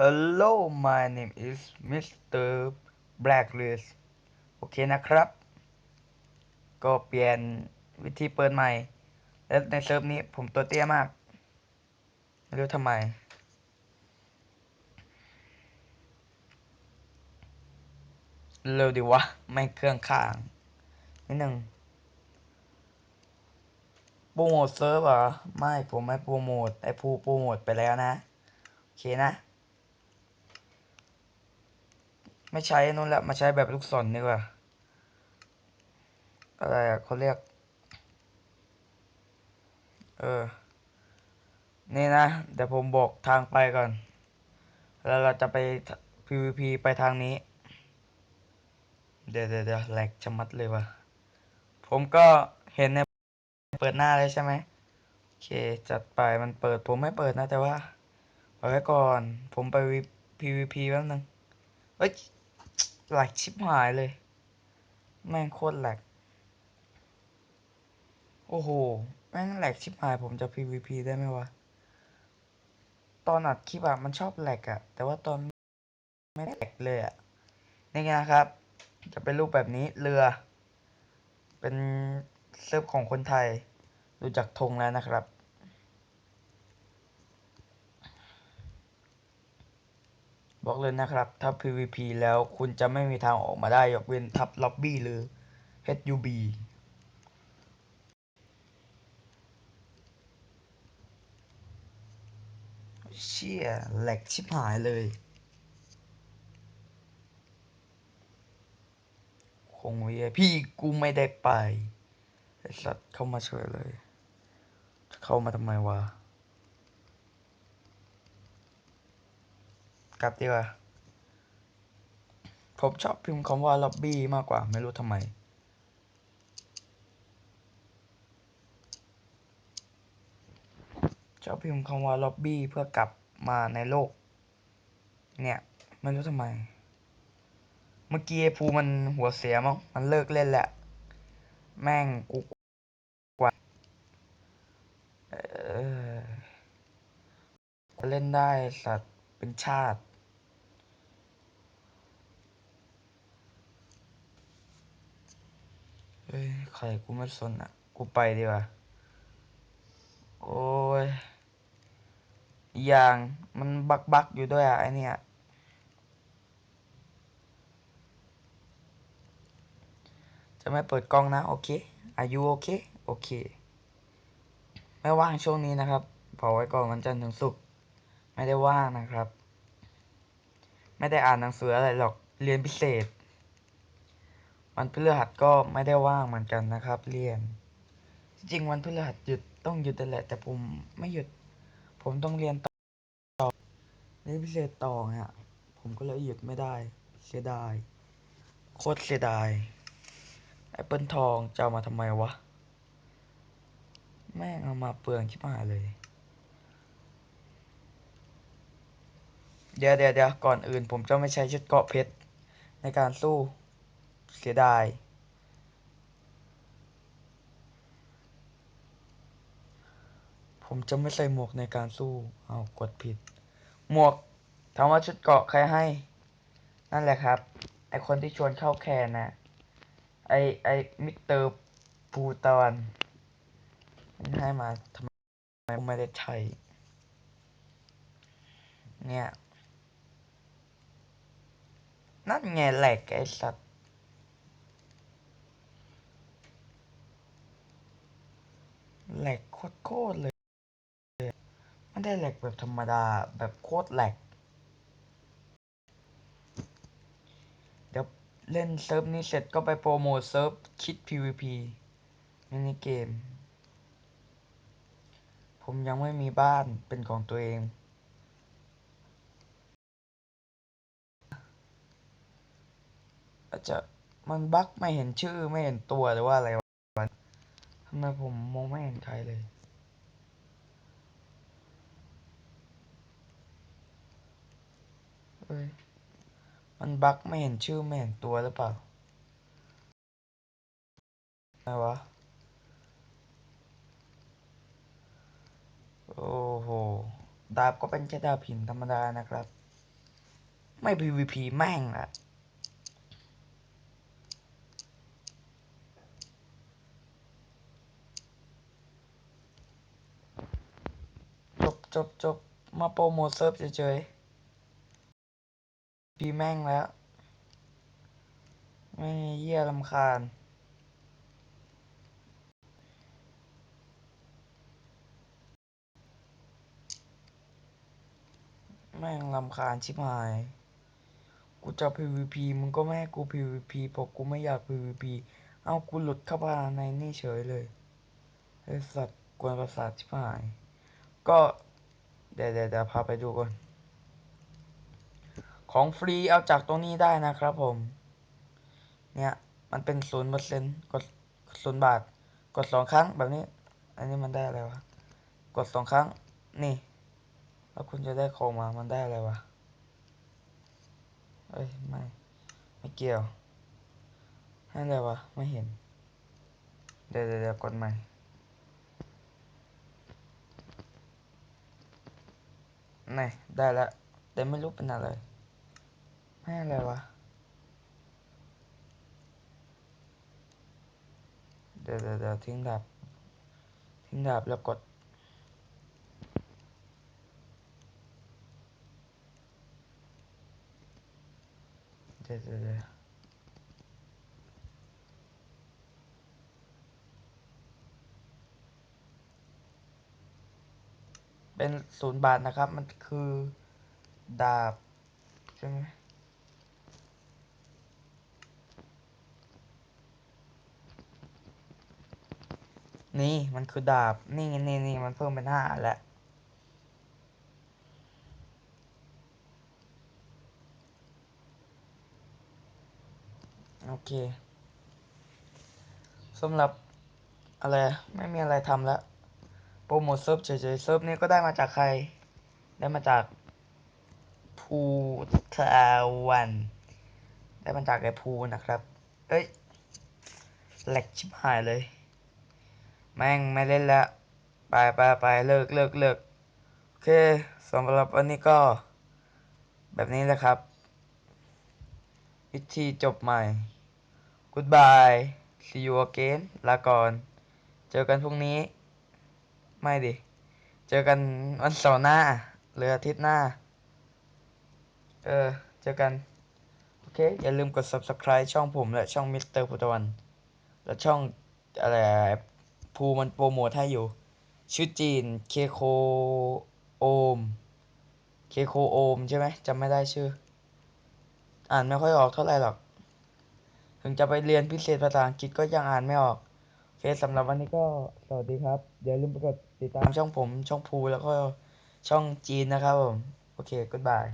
Hello my name is Mr. Blacklist โอเคนะครับ ก็เปลี่ยนวิธีเปิดใหม่ แล้วในเซิร์ฟนี้ผมตัวเตี้ยมาก ไม่รู้ทำไม เร็วดีวะ ไม่เครื่องข้าง นิดหนึ่งโปรโมทเซิร์ฟเหรอ ไม่ผมไม่โปรโมทไอ้ผู้โปรโมทไปแล้วนะ โอเคนะ ไม่ใช้นู่นละมาใช้แบบลูกศรดีกว่า อะไรอะเขาเรียก เออ นี่นะ เดี๋ยวผมบอกทางไปก่อน แล้วเราจะไป PVP ไปทางนี้ เดี๋ยวเดี๋ยวเดี๋ยวแหลกชะมัดเลยว่ะ ผมก็เห็นในเปิดหน้าเลยใช่ไหมโอเค จัดไปมันเปิดผมไม่เปิดนะแต่ว่าเอาไว้ก่อน ผมไป PVP แป๊บนึงเอ้ย แหลกชิบหายเลย แม่งโคตรแหลก โอ้โห แม่งแหลกชิบหายผมจะ PVP ได้ไหมวะ ตอนอัดคลิปอะมันชอบแหลกอะแต่ว่าตอนไม่แหลกเลยอะนี่ไงนะครับ จะเป็นรูปแบบนี้เรือ เป็นเซิร์ฟของคนไทย ดูจากธงแล้วนะครับ บอกเลยนะครับ ถ้า PVP แล้วคุณจะไม่มีทางออกมาได้ ยกเว้นทับล็อบบี้หรือ HUB เชี่ยแหลกชิบหายเลย คง VIP กูไม่ได้ไปไอสัตว์เข้ามาเฉยเลย เข้ามาทำไมวะ กลับดีกว่า ผมชอบพิมพ์คำว่าล็อบบี้มากกว่าไม่รู้ทำไม ชอบพิมพ์คำว่าล็อบบี้เพื่อกลับมาในโลก เนี่ยไม่รู้ทำไม เมื่อกี้ภูมันหัวเสียมั้งมันเลิกเล่นแหละ แม่งกูกว่าเออเล่นได้สัตว์เป็นชาติ เฮ้ยใครกูไม่สนอะ กูไปดีกว่า โอ้ยอย่างมันบักบักอยู่ด้วยอะไอเนี่ยจะไม่เปิดกล้องนะ โอเค อายุโอเค โอเค ไม่ว่างช่วงนี้นะครับพอไว้ก่อนวันจันทร์ถึงศุกร์ไม่ได้ว่างนะครับ ไม่ได้อ่านหนังสืออะไรหรอก เรียนพิเศษ วันพฤหัสก็ไม่ได้ว่างเหมือนกันนะครับ เรียน จริงวันพฤหัสหยุดต้องหยุดแต่แหละ แต่ผมไม่หยุด ผมต้องเรียนต่อเรียนพิเศษต่อฮะผมก็เลยหยุดไม่ได้ เสียดาย โคตรเสียดายแอปเปิลทองจะามาทำไมวะ แม่งเอามาเปลืองชิบหายเลย เดี๋ยวเดี๋ยวเดี๋ยวก่อนอื่นผมจะไม่ใช้ชุดเกาะเพชรในการสู้ เสียดาย ผมจะไม่ใส่หมวกในการสู้ เอากดผิด หมวกถามว่าชุดเกราะใครให้ นั่นแหละครับ ไอคนที่ชวนเข้าแคนน่ะ ไอไอมิสเตอร์ภูตะวันให้มาทำไมไม่ได้ใช้เนี่ย นั่นไงแหลกไอสัตว แหลกโคตรเลย ไม่ได้แหลกแบบธรรมดาแบบโคตรแหลก เดี๋ยวเล่นเซิร์ฟนี้เสร็จก็ไปโปรโมทเซิร์ฟคิด PVP มินิเกม ผมยังไม่มีบ้านเป็นของตัวเองอาจจะมันบั๊กไม่เห็นชื่อไม่เห็นตัวหรือว่าอะไร ทำไมผมมองไม่เห็นใครเลยเฮ้ย มันบั๊กไม่เห็นชื่อไม่เห็นตัวหรือเปล่าอะไรวะ โอ้โห ดาบก็เป็นแค่ดาบหินธรรมดานะครับ ไม่ PVP แม่งละ จบจบมาโปรโมทเซิร์ฟเฉยๆพีแม่งแล้ว ไม่งเยี่ยลำคาญ แม่งลำคาญชิบหาย กูจะ PVP มึงก็ไม่ให้กู PVP เพราะกูไม่อยาก PVP เอากูหลุดเข้ามาในนี่เฉยเลยไอสัตว์กวนประสาทชิบหาย ก็ เดี๋ยวเดี๋ยวพาไปดูก่อน ของฟรีเอาจากตรงนี้ได้นะครับผม เนี่ย มันเป็นศูนย์เปอร์เซ็นต์กดศูนย์บาท กดสองครั้งแบบนี้ อันนี้มันได้อะไรวะ กดสองครั้ง นี่ แล้วคุณจะได้ของมา มันได้อะไรวะ เอ้ย ไม่ ไม่เกี่ยว ให้อะไรวะ ไม่เห็น เดี๋ยวเดี๋ยวเดี๋ยวกดใหม่ นี่ได้แล้วแต่ไม่รู้เป็นอะไรไม่อะไรวะ เดี๋ยวเดี๋ยวเดี๋ยวทิ้งดาบ ทิ้งดาบแล้วกด เดี๋ยวเดี๋ยว เป็นศูนย์บาทนะครับ มันคือดาบใช่ไหมนี่มันคือดาบ นี่นี่นี่มันเพิ่มเป็นห้าแล้วโอเคสำหรับอะไร ไม่มีอะไรทำแล้ว โปรโมทเซิร์ฟเฉยๆเซิร์ฟนี้ก็ได้มาจากใคร ได้มาจากภูทาวัน ได้มาจากไอ้ภูนะครับ เอ้ยแหลกชิบหายเลย แม่งไม่เล่นแล้วไปไปไปเลิกเลิกเลิกโอเคสำหรับวันนี้ก็ แบบนี้แหละครับ วิธีจบใหม่ goodbye see you again ลาก่อน เจอกันพรุ่งนี้ ไม่ดิ เจอกันวันเสาร์หน้า หรืออาทิตย์หน้า เออ เจอกัน โอเค อย่าลืมกด subscribe ช่องผมและช่องมิสเตอร์พุทธวัน และช่องอะไรภูมันโปรโมทให้อยู่ ชื่อจีนเคโคโอม เคโคโอมใช่ไหมจำไม่ได้ชื่อ อ่านไม่ค่อยออกเท่าไหร่หรอก ถึงจะไปเรียนพิเศษภาษาอังกฤษก็ยังอ่านไม่ออก คสำหรับวันนี้ก็สวัสดีครับ อย่าลืมไปกดติดตามช่องผมช่องภูแล้วก็ช่องจีนนะครับผม โอเค goodbye